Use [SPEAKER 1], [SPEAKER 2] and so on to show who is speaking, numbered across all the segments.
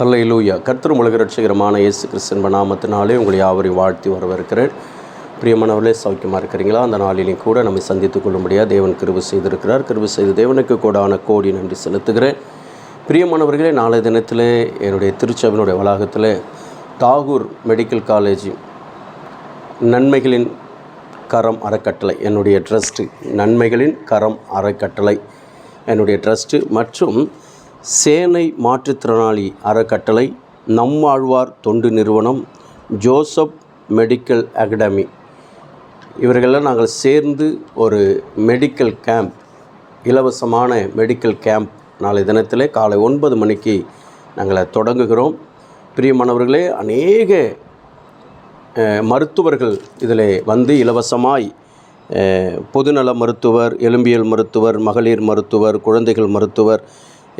[SPEAKER 1] ஹல்லேலூயா கர்த்தர் உலக ரட்சகரமான இயேசு கிறிஸ்தன் நாமத்தினாலே உங்களை யாவரையும் வாழ்த்தி வரவேற்கிறேன். பிரியமானவர்களே சௌக்கியமாக இருக்கிறீங்களா? அந்த நாளிலையும் கூட நம்மை சந்தித்துக் கொள்ளும்படியாக தேவன் கிருபை செய்திருக்கிறார். கிருபை செய்து தேவனுக்கு கூடான கோடி நன்றி செலுத்துகிறேன். பிரியமானவர்களே நாளைய தினத்தில் என்னுடைய திருச்சபையினுடைய வளாகத்தில் தாகூர் மெடிக்கல் காலேஜ் நன்மைகளின் கரம் அறக்கட்டளை என்னுடைய ட்ரஸ்ட்டு நன்மைகளின் கரம் அறக்கட்டளை என்னுடைய ட்ரஸ்ட்டு மற்றும் சேனை மாற்றுத்திறனாளி அறக்கட்டளை நம்மாழ்வார் தொண்டு நிறுவனம் ஜோசப் மெடிக்கல் அகாடமி. இவர்களெல்லாம் நாங்கள் சேர்ந்து ஒரு மெடிக்கல் கேம்ப் இலவசமான மெடிக்கல் கேம்ப் நாளை தினத்திலே காலை ஒன்பது மணிக்கு நாங்கள் தொடங்குகிறோம். பிரியமானவர்களே அநேக மருத்துவர்கள் இதில் வந்து இலவசமாய் பொதுநல மருத்துவர் எலும்பியல் மருத்துவர் மகளிர் மருத்துவர் குழந்தைகள் மருத்துவர்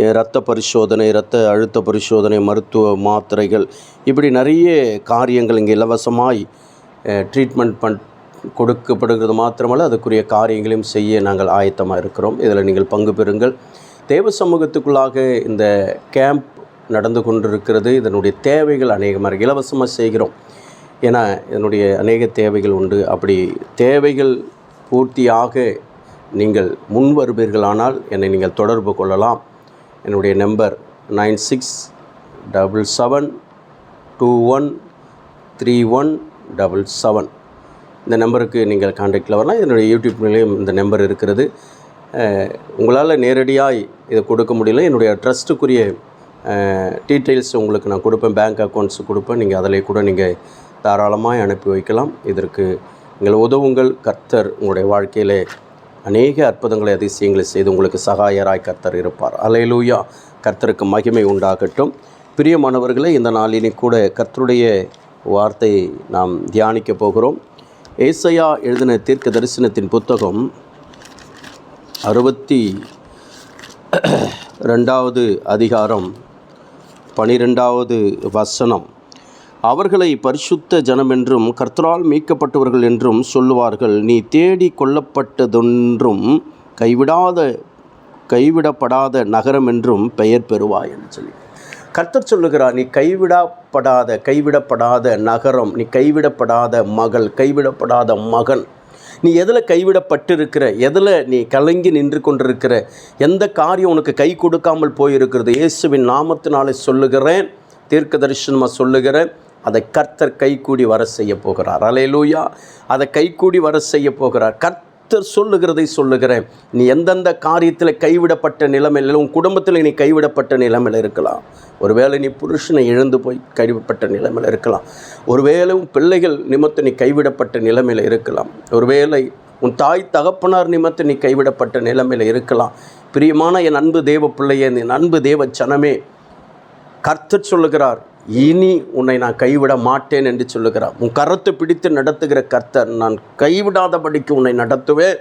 [SPEAKER 1] இரத்த பரிசோதனை இரத்த அழுத்த பரிசோதனை மருத்துவ மாத்திரைகள் இப்படி நிறைய காரியங்கள் இங்கே இலவசமாய் ட்ரீட்மெண்ட் பண் கொடுக்கப்படுகிறது மாத்திரமல்ல அதுக்குரிய காரியங்களையும் செய்ய நாங்கள் ஆயத்தமாக இருக்கிறோம். இதில் நீங்கள் பங்கு பெறுங்கள். தேவ சமூகத்துக்குள்ளாக இந்த கேம்ப் நடந்து கொண்டிருக்கிறது. இதனுடைய தேவைகள் அநேகமாக இலவசமாக செய்கிறோம். ஏன்னா இதனுடைய அநேக தேவைகள் உண்டு. அப்படி தேவைகள் பூர்த்தியாக நீங்கள் முன் வருவீர்களானால் என்னை நீங்கள் தொடர்பு கொள்ளலாம். என்னுடைய number nine six double seven two one three one double seven. இந்த நம்பருக்கு நீங்கள் காண்டாக்டில் வரலாம். என்னுடைய யூடியூப் நிலையம் இந்த நம்பர் இருக்கிறது. உங்களால் நேரடியாக இதை கொடுக்க முடியல. என்னுடைய ட்ரஸ்ட்டுக்குரிய டீட்டெயில்ஸ் உங்களுக்கு நான் கொடுப்பேன். பேங்க் அக்கௌண்ட்ஸ் கொடுப்பேன். நீங்கள் அதிலே கூட நீங்கள் தாராளமாக அனுப்பி வைக்கலாம். இதற்கு நீங்கள் உதவுங்கள். கர்த்தர் உங்களுடைய வாழ்க்கையிலே அநேக அற்புதங்களை அதிசயங்களை செய்து உங்களுக்கு சகாயராய் கர்த்தர் இருப்பார். அலையலூயா கர்த்தருக்கு மகிமை உண்டாகட்டும். பிரியமானவர்களே இந்த நாளினி கூட கர்த்தருடைய வார்த்தை நாம் தியானிக்க போகிறோம். ஏசையா எழுதின தீர்க்க தரிசனத்தின் புத்தகம் அறுபத்தி ரெண்டாவது அதிகாரம் பனிரெண்டாவது வசனம். அவர்களை பரிசுத்த ஜனமென்றும் கர்த்தரால் மீட்கப்பட்டவர்கள் என்றும் சொல்லுவார்கள். நீ தேடி கொல்லப்பட்டதொன்றும் கைவிடாத கைவிடப்படாத நகரம் என்றும் பெயர் பெறுவாய் என்று சொல்லி. கர்த்தர் சொல்லுகிறார் நீ கைவிடப்படாத கைவிடப்படாத நகரம் நீ கைவிடப்படாத மகள் கைவிடப்படாத மகன். நீ எதில் கைவிடப்பட்டிருக்கிற எதில் நீ கலங்கி நின்று கொண்டிருக்கிற எந்த காரியம் உனக்கு கை கொடுக்காமல் போயிருக்கிறது? இயேசுவின் நாமத்தினாலே சொல்லுகிறேன் தீர்க்க தரிசனமாக சொல்லுகிறேன் அதை கர்த்தர் கைகூடி வர செய்ய போகிறார். அலையலூயா. அதை கைகூடி வர செய்ய போகிறார். கர்த்தர் சொல்லுகிறதை சொல்லுகிறேன். நீ எந்தெந்த காரியத்தில் கைவிடப்பட்ட நிலைமையில் உன் குடும்பத்தில் நீ கைவிடப்பட்ட நிலைமையில் இருக்கலாம். ஒருவேளை நீ புருஷனை இழந்து போய் கைவிடப்பட்ட நிலைமையில் இருக்கலாம். ஒருவேளை உன் பிள்ளைகள் நிமித்தம் நீ கைவிடப்பட்ட நிலைமையில் இருக்கலாம். ஒருவேளை உன் தாய் தகப்பனார் நிமித்தம் நீ கைவிடப்பட்ட நிலைமையில் இருக்கலாம். பிரியமான என் அன்பு தேவ பிள்ளையே என் அன்பு தேவ சனமே கர்த்தர் சொல்லுகிறார். இனி உன்னை நான் கைவிட மாட்டேன் என்று சொல்லுகிறார். உன் கரத்தை பிடித்து நடத்துகிற கர்த்தர். நான் கைவிடாதபடிக்கு உன்னை நடத்துவேன்.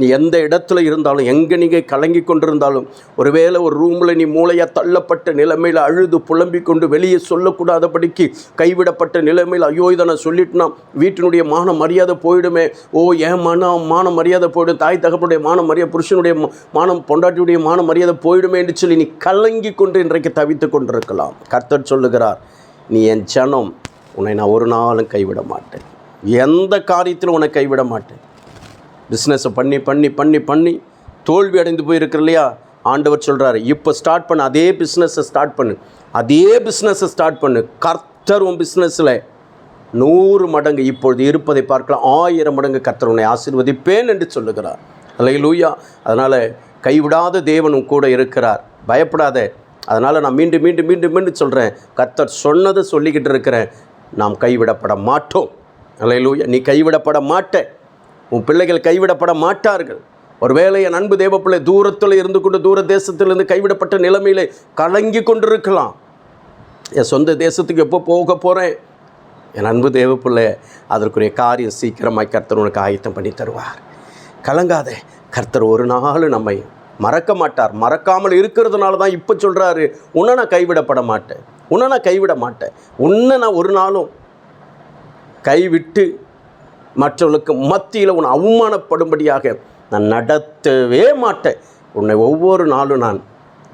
[SPEAKER 1] நீ எந்த இடத்துல இருந்தாலும் எங்கே நீங்கள் கலங்கி கொண்டிருந்தாலும் ஒருவேளை ஒரு ரூமில் நீ மூளையாக தள்ளப்பட்ட நிலைமையில் அழுது புலம்பிக் கொண்டு வெளியே சொல்லக்கூடாதபடிக்கு கைவிடப்பட்ட நிலைமையில் ஐயோ இதை நான் சொல்லிட்டுனா? வீட்டினுடைய மான மரியாதை போயிடுமே. ஓ ஏன் மனம் மான மரியாதை போயிடும். தாய் தகப்பனுடைய மான மரியாதை புருஷனுடைய மானம் பொண்டாட்டியுடைய மான மரியாதை போயிடுமே என்று சொல்லி நீ கலங்கி கொண்டு இன்றைக்கு தவித்து கொண்டிருக்கலாம். கர்த்தர் சொல்லுகிறார் நீ என் ஜனம் உன்னை நான் ஒரு நாளும் கைவிட மாட்டேன். எந்த காரியத்திலும் உன்னை கைவிட மாட்டேன். பிஸ்னஸை பண்ணி பண்ணி பண்ணி பண்ணி தோல்வி அடைந்து போயிருக்கிற இல்லையா? ஆண்டவர் சொல்கிறாரு இப்போ ஸ்டார்ட் பண்ணு அதே பிஸ்னஸை ஸ்டார்ட் பண்ணு. அதே பிஸ்னஸை ஸ்டார்ட் பண்ணு. கர்த்தர் உன் பிஸ்னஸில் நூறு மடங்கு இப்பொழுது இருப்பதை பார்க்கலாம். ஆயிரம் மடங்கு கர்த்தர் உன்னை ஆசீர்வதிப்பேன் என்று சொல்லுகிறார். அல்லையிலூயா அதனால் கைவிடாத தேவனும் கூட இருக்கிறார். பயப்படாத. அதனால் நான் மீண்டும் மீண்டும் மீண்டும் மீண்டும் சொல்கிறேன் கர்த்தர் சொன்னதை சொல்லிக்கிட்டு இருக்கிறேன். நாம் கைவிடப்பட மாட்டோம். அல்லையிலூயா நீ கைவிடப்பட மாட்டே. உன் பிள்ளைகள் கைவிடப்பட மாட்டார்கள். ஒருவேளை என் அன்பு தேவப்பிள்ளை தூரத்தில் இருந்து கொண்டு தூர தேசத்திலிருந்து கைவிடப்பட்ட நிலைமையிலே கலங்கி கொண்டிருக்கலாம். என் சொந்த தேசத்துக்கு எப்போ போக போகிறேன் என் அன்பு தேவப்பிள்ளை அதற்குரிய காரியம் சீக்கிரமாக கர்த்தர் உனக்கு ஆயத்தம் பண்ணி தருவார். கலங்காதே கர்த்தர் ஒரு நாள் நம்மை மறக்க மாட்டார். மறக்காமல் இருக்கிறதுனால தான் இப்போ சொல்கிறாரு உன்னை நான் கைவிடப்பட மாட்டேன். உன்னை நான் கைவிட மாட்டேன். உன்னை நான் ஒரு நாளும் கைவிட்டு மற்றவர்களுக்கு மத்தியில் உன்னை அவமானப்படும்படியாக நான் நடத்தவே மாட்டேன். உன்னை ஒவ்வொரு நாளும் நான்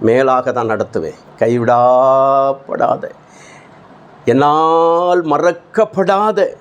[SPEAKER 1] மேலாக தான் நடத்துவேன். கைவிடாப்படாத. என்னால் மறக்கப்படாத.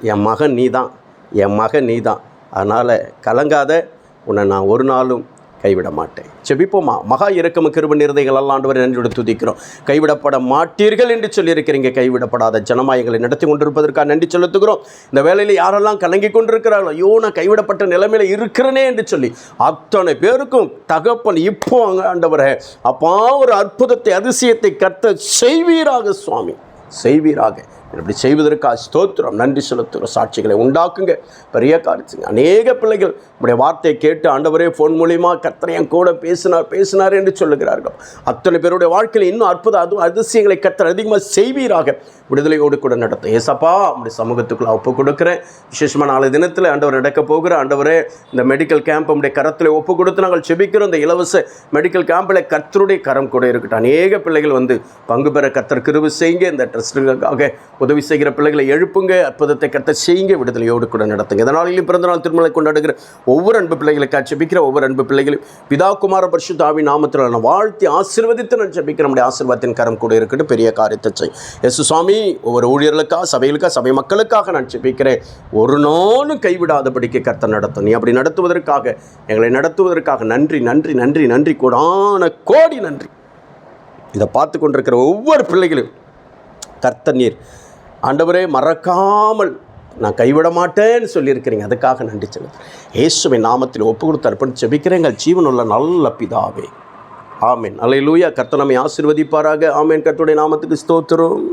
[SPEAKER 1] என் மகன் நீ தான் என் மகன் நீ தான் அதனால் கலங்காத. உன்னை நான் ஒரு நாளும் கைவிட மாட்டேன் செபிப்போமா மகா இறக்கம் கிருப நிறதைகள் அல்லாண்டவர் நன்றியோடு துதிக்கிறோம். கைவிடப்பட மாட்டீர்கள் என்று சொல்லியிருக்கிறீங்க. கைவிடப்படாத ஜனமாயங்களை நடத்தி கொண்டிருப்பதற்காக நன்றி செலுத்துகிறோம். இந்த வேலையில் யாரெல்லாம் கலங்கி கொண்டிருக்கிறார்களோ ஐயோ நான் கைவிடப்பட்ட நிலைமையில் இருக்கிறனே என்று சொல்லி அத்தனை பேருக்கும் தகப்பன் இப்போ அங்க ஆண்டவரே அப்பா ஒரு அற்புதத்தை அதிசயத்தை கத்த செய்வீராக சுவாமி. செய்வீராக. இப்படி செய்வதற்காக ஸ்தோத்திரம். நன்றி செலுத்துகிற சாட்சிகளை உண்டாக்குங்க. பெரிய காரியத்துங்க. அநேக பிள்ளைகள் உடைய வார்த்தையை கேட்டு ஆண்டவரே ஃபோன் மூலியமா கர்த்தரையன் கூட பேசினார் பேசினார் என்று சொல்லுகிறார்கள். அத்தனை பேருடைய வாழ்க்கையில் இன்னும் அற்புத அது அதிசயங்களை கத்தனை அதிகமாக செய்வீராக. விடுதலையோடு கூட நடத்த. ஏசப்பா நம்முடைய சமூகத்துக்குள்ள ஒப்பு கொடுக்குறேன். விசேஷமான நாளை தினத்தில் ஆண்டவர் நடக்க போகிற ஆண்டவரே இந்த மெடிக்கல் கேம்ப் நம்முடைய கரத்தில் ஒப்பு கொடுத்து நாங்கள் செபிக்கிறோம் இந்த இலவச மெடிக்கல் கேம்பில் கத்தருடைய கரம் கூட இருக்கட்டும். அநேக பிள்ளைகள் வந்து பங்கு பெற கத்தர் கிருவு செய்யுங்க. இந்த ட்ரஸ்ட்டுக்காக உதவி செய்கிற பிள்ளைகளை எழுப்புங்க அற்புதத்தை கத்த செய்யுங்க விடுதலையோடு கூட நடத்துங்க. இதனாலும் பிறந்தநாள் திருமலை கொண்டாடுகிற ஒவ்வொரு அன்பு பிள்ளைகளுக்கு செபிக்கிற ஒவ்வொரு அன்பு பிள்ளைகளும் பிதா குமார பரிசுத்தாவி நாமத்தில் நான் வாழ்த்தி ஆசீர்வதித்து நான் ஜபிக்கிற நம்முடைய ஆசீர்வாதத்தின் கரம் கூட இருக்கட்டும். பெரிய காரியத்தை செய். எஸ் சுவாமி ஒவ்வொரு ஊழியர்களுக்காக சபைகளுக்காக சபை மக்களுக்காக நான் ஜபிக்கிறேன். ஒரு நாளும் கைவிடாதபடிக்கு கர்த்தர் நடத்தும். நீ அப்படி நடத்துவதற்காக எங்களை நடத்துவதற்காக நன்றி நன்றி நன்றி நன்றி கூடான கோடி நன்றி. இதை பார்த்து கொண்டிருக்கிற ஒவ்வொரு பிள்ளைகளும் கர்த்த நீர் ஆண்டவரே மறக்காமல் நான் கைவிட மாட்டேன்னு சொல்லியிருக்கிறீங்க. அதுக்காக நன்றி செலுத்து இயேசுவின் நாமத்தில் ஒப்பு கொடுத்து அர்ப்பணித்து செபிக்கிறேங்க எங்கள் ஜீவனுள்ள நல்ல பிதாவே. ஆமேன். அலையிலூயா கர்த்தனமை ஆசிர்வதிப்பாராக. ஆமேன். கர்த்துடைய நாமத்துக்கு ஸ்தோத்திரம்.